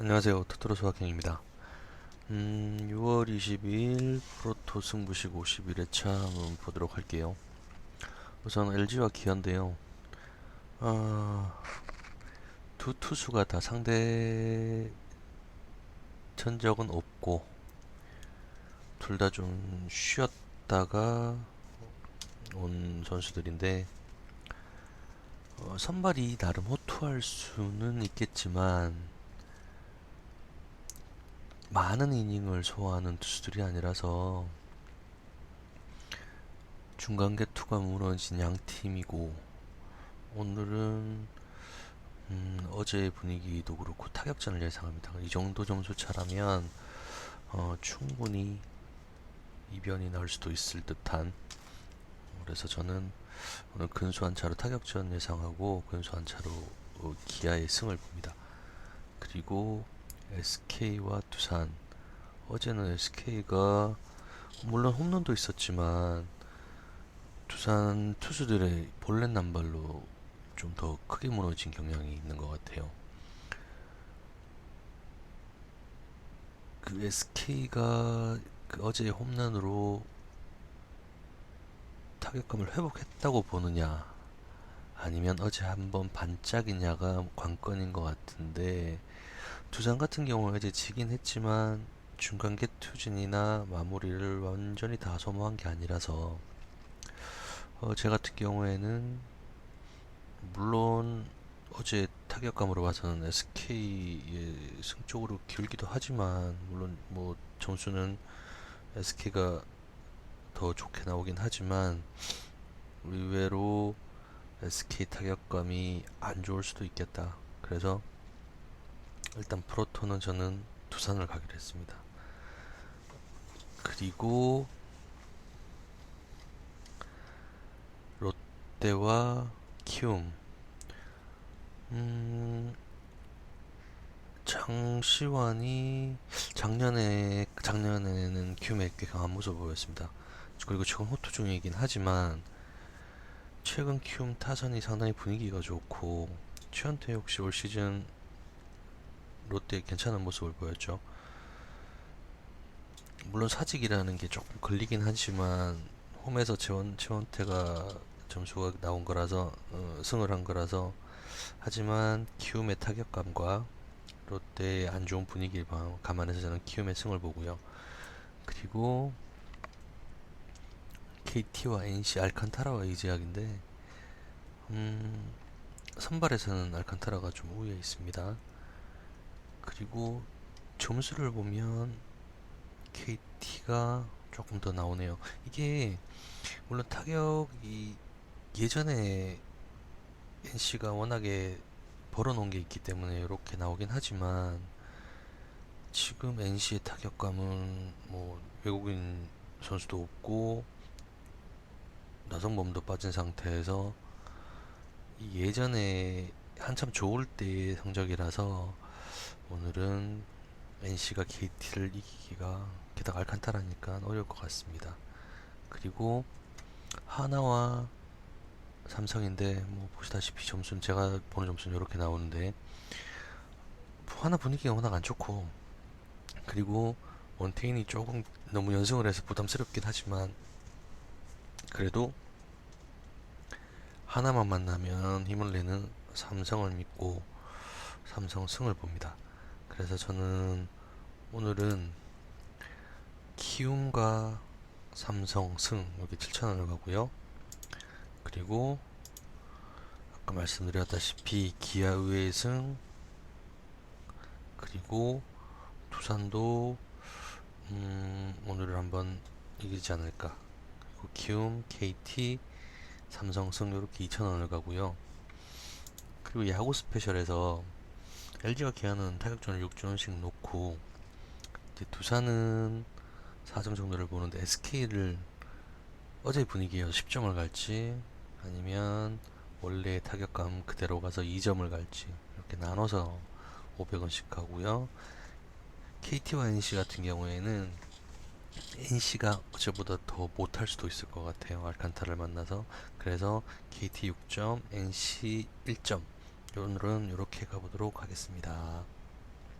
안녕하세요. 토토로 소학형입니다. 음, 6월 22일 프로토 승부식 51회차 한번 보도록 할게요. 우선 LG와 기아인데요. 아, 두 투수가 다 상대 전적은 없고 둘 다 좀 쉬었다가 온 선수들인데 어, 선발이 나름 호투할 수는 있겠지만 많은 이닝을 소화하는 투수들이 아니라서 중간 개투가 무너진 양 팀이고 오늘은 음, 어제 분위기도 그렇고 타격전을 예상합니다. 이 정도 점수 차라면 어, 충분히 이변이 나올 수도 있을 듯한 그래서 저는 오늘 근소한 차로 타격전 예상하고 근소한 차로 어, 기아의 승을 봅니다. 그리고 SK와 두산 어제는 SK가 물론 홈런도 있었지만 두산 투수들의 볼넷 남발로 좀 더 크게 무너진 경향이 있는 것 같아요. 그 SK가 그 어제 홈런으로 타격감을 회복했다고 보느냐 아니면 어제 한번 반짝이냐가 관건인 것 같은데 두산 같은 경우는 이제 지긴 했지만 중간 개투진이나 마무리를 완전히 다 소모한 게 아니라서 어, 제 같은 경우에는 물론 어제 타격감으로 봐서는 SK의 승 쪽으로 기울기도 하지만 물론 뭐 점수는 SK가 더 좋게 나오긴 하지만 의외로 SK 타격감이 안 좋을 수도 있겠다. 그래서 일단 프로토는 저는 두산을 가기로 했습니다. 그리고 롯데와 키움. 음, 장시환이 작년에 작년에는 키움에 꽤 강한 모습을 보였습니다. 그리고 지금 호투 중이긴 하지만 최근 키움 타선이 상당히 분위기가 좋고 최현태 역시 올 시즌 롯데 괜찮은 모습을 보였죠. 물론 사직이라는 게 조금 걸리긴 하지만 홈에서 재원 최원태가 점수가 나온 거라서 어, 승을 한 거라서 하지만 키움의 타격감과 롯데의 안 좋은 분위기를 봐- 감안해서 저는 키움의 승을 보고요. 그리고 KT와 NC 알칸타라와 이제약인데 음, 선발에서는 알칸타라가 좀 우위에 있습니다. 그리고 점수를 보면 KT가 조금 더 나오네요. 이게 물론 타격이 예전에 NC가 워낙에 벌어놓은 게 있기 때문에 이렇게 나오긴 하지만 지금 NC의 타격감은 뭐 외국인 선수도 없고 나성범도 빠진 상태에서 이 예전에 한참 좋을 때의 성적이라서 오늘은 NC가 KT를 이기기가 게다가 알칸타라니까 어려울 것 같습니다. 그리고 하나와 삼성인데 뭐 보시다시피 점수는 제가 보는 점수는 이렇게 나오는데 하나 분위기가 워낙 안 좋고 그리고 원태인이 조금 너무 연승을 해서 부담스럽긴 하지만 그래도 하나만 만나면 힘을 내는 삼성을 믿고 삼성 승을 봅니다. 그래서 저는 오늘은 키움과 삼성 승 여기 7,000원을 가고요. 그리고 아까 말씀드렸다시피 기아 의회 승 그리고 두산도 음, 오늘을 한번 이기지 않을까. 그리고 키움, KT, 삼성 승 이렇게 2,000원을 가고요. 그리고 야구 스페셜에서 LG와 기아는 타격전을 6전씩 놓고 이제 두산은 4점 정도를 보는데 SK를 어제 분위기에서 10점을 갈지 아니면 원래 타격감 그대로 가서 2점을 갈지 이렇게 나눠서 500원씩 가고요. KT와 NC 같은 경우에는 NC가 어제보다 더 못할 수도 있을 것 같아요. 알칸타를 만나서 그래서 KT 6점, NC 1점 오늘은 이렇게 가보도록 하겠습니다.